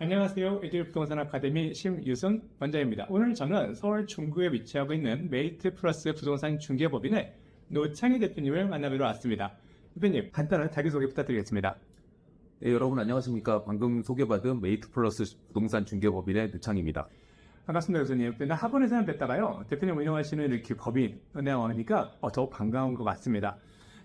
안녕하세요. 에듀 부동산 아카데미 심유승 원장입니다. 오늘 저는 서울 중구에 위치하고 있는 메이트 플러스 부동산 중개법인의 노창희 대표님을 만나뵈러 왔습니다. 대표님, 간단한 자기소개 부탁드리겠습니다. 네, 여러분 안녕하십니까. 방금 소개받은 메이트 플러스 부동산 중개법인의 느창입니다. 반갑습니다, 교수님. 근데 학원에서는 뵀다가요, 대표님 운영하시는 이렇게 법인 은행원이니까 어, 더욱 반가운 것 같습니다.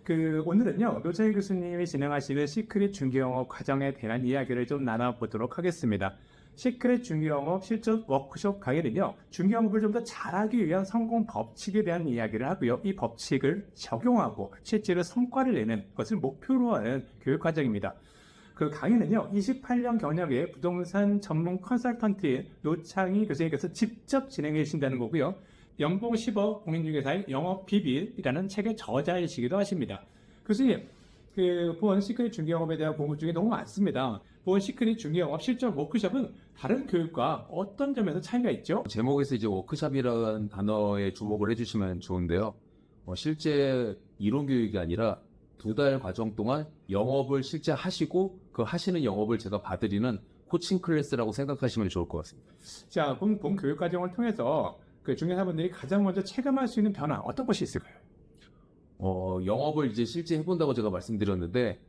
그, 오늘은요, 노창희 교수님이 진행하시는 시크릿 중개영업 과정에 대한 이야기를 좀 나눠보도록 하겠습니다. 시크릿 중개영업 실전 워크숍 강의는요, 중개영업을 좀 더 잘하기 위한 성공 법칙에 대한 이야기를 하고요, 이 법칙을 적용하고 실제로 성과를 내는 것을 목표로 하는 교육 과정입니다. 그 강의는요, 28년 경력의 부동산 전문 컨설턴트인 노창희 교수님께서 직접 진행해 주신다는 거고요. 연봉 10억 공인중개사의 영업 비밀이라는 책의 저자이시기도 하십니다. 교수님, 그 보안 시크릿 중개영업에 대한 공부 중에 너무 많습니다. 보안 시크릿 중개영업 실전 워크숍은 다른 교육과 어떤 점에서 차이가 있죠? 제목에서 이제 워크샵이라는 단어에 주목을 해주시면 좋은데요. 어, 실제 이론 교육이 아니라 두 달 과정 동안 영업을 실제 하시고 그 하시는 영업을 제가 봐드리는 코칭 클래스라고 생각하시면 좋을 것 같습니다. 자, 본, 본 교육 과정을 통해서 그 중개사분들이 가장 먼저 체감할 수 있는 변화 어떤 것이 있을까요? 어, 영업을 이제 실제 해본다고 제가 말씀드렸는데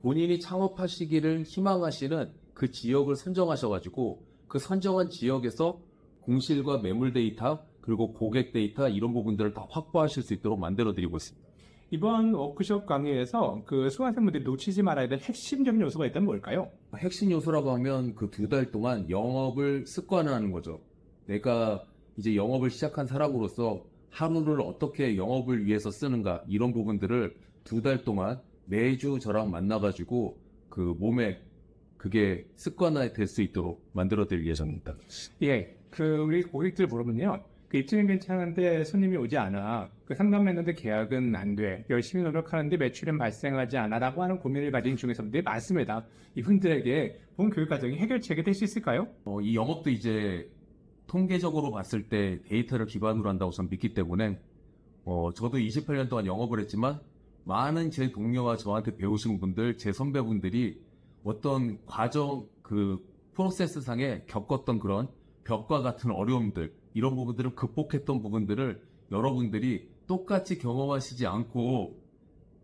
본인이 창업하시기를 희망하시는 그 지역을 선정하셔가지고 그 선정한 지역에서 공실과 매물 데이터 그리고 고객 데이터 이런 부분들을 다 확보하실 수 있도록 만들어 드리고 있습니다. 이번 워크숍 강의에서 그 수강생분들이 놓치지 말아야 될 핵심적인 요소가 있다면 뭘까요? 핵심 요소라고 하면 그 두 달 동안 영업을 습관화하는 거죠. 내가 이제 영업을 시작한 사람으로서 하루를 어떻게 영업을 위해서 쓰는가 이런 부분들을 두 달 동안 매주 저랑 만나가지고 그 몸에 그게 습관화 될 수 있도록 만들어 드릴 예정입니다. 예, 그 우리 고객들 물어보면요. 그 입주는 괜찮은데 손님이 오지 않아. 그 상담했는데 계약은 안 돼. 열심히 노력하는데 매출은 발생하지 않아라고 하는 고민을 가진 중개사분들이 많습니다. 이분들에게 본 교육 과정이 해결책이 될 수 있을까요? 어, 이 영업도 이제 통계적으로 봤을 때 데이터를 기반으로 한다고 저는 믿기 때문에 어, 저도 28년 동안 영업을 했지만 많은 제 동료와 저한테 배우신 분들, 제 선배분들이 어떤 과정 그 프로세스 상에 겪었던 그런 벽과 같은 어려움들 이런 부분들을 극복했던 부분들을 여러분들이 똑같이 경험하시지 않고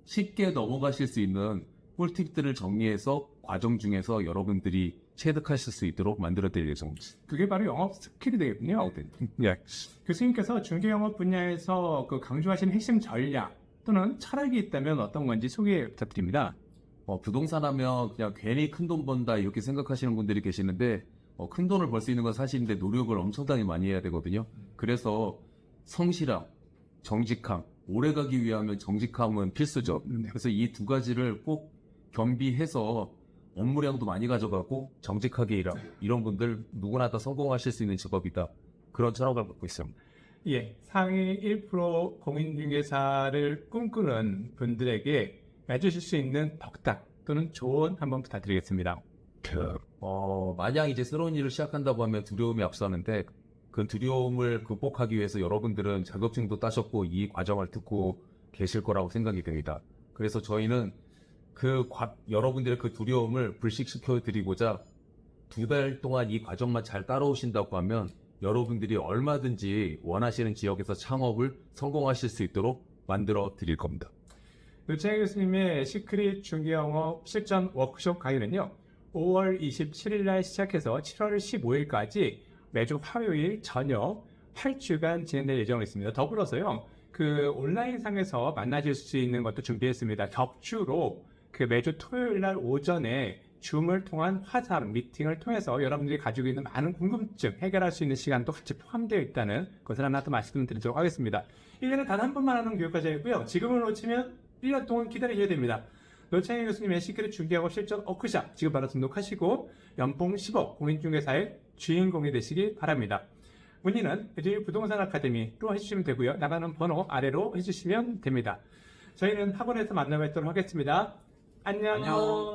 쉽게 넘어가실 수 있는 꿀팁들을 정리해서 과정 중에서 여러분들이 체득하실 수 있도록 만들어 드릴 예정입니다. 그게 바로 영업 스킬이 되겠군요. 예. 교수님께서 중개 영업 분야에서 그 강조하시는 핵심 전략 또는 철학이 있다면 어떤 건지 소개 부탁드립니다. 어, 부동산 하면 그냥 괜히 큰 돈 번다 이렇게 생각하시는 분들이 계시는데 어, 큰 돈을 벌 수 있는 건 사실인데 노력을 엄청나게 많이 해야 되거든요. 그래서 성실함, 정직함, 오래 가기 위하면 정직함은 필수죠. 네. 그래서 이 두 가지를 꼭 겸비해서 업무량도 많이 가져가고 정직하게 일하고 이런 분들 누구나 다 성공하실 수 있는 직업이다. 그런 철학을 갖고 있습니다. 예, 상위 1% 공인중개사를 꿈꾸는 분들에게 해주실 수 있는 덕담 또는 조언 한번 부탁드리겠습니다. 어, 만약 이제 새로운 일을 시작한다고 하면 두려움이 앞서는데 그 두려움을 극복하기 위해서 여러분들은 자격증도 따셨고 이 과정을 듣고 계실 거라고 생각이 됩니다. 그래서 저희는 그 과- 여러분들의 그 두려움을 불식시켜 드리고자 두 달 동안 이 과정만 잘 따라오신다고 하면 여러분들이 얼마든지 원하시는 지역에서 창업을 성공하실 수 있도록 만들어 드릴 겁니다. 노창희 교수님의 시크릿 중개영업 실전 워크숍 강의는요, 5월 27일 날 시작해서 7월 15일까지 매주 화요일 저녁 8주간 진행될 예정이 있습니다. 더불어서요, 그 온라인상에서 만나실 수 있는 것도 준비했습니다. 격주로 그 매주 토요일 날 오전에 줌을 통한 화상 미팅을 통해서 여러분들이 가지고 있는 많은 궁금증 해결할 수 있는 시간도 같이 포함되어 있다는 것을 하나 더 말씀드리도록 하겠습니다. 1년에 단 한 번만 하는 교육 과정이고요. 지금을 놓치면 1년 동안 기다리셔야 됩니다. 노창희 교수님의 시크릿 중개학업 실전 워크샵 지금 바로 등록하시고 연봉 10억 공인중개사의 주인공이 되시기 바랍니다. 문의는 에듀 부동산 아카데미로 해주시면 되고요. 나가는 번호 아래로 해주시면 됩니다. 저희는 학원에서 만나 뵙도록 하겠습니다. 안녕. 안녕.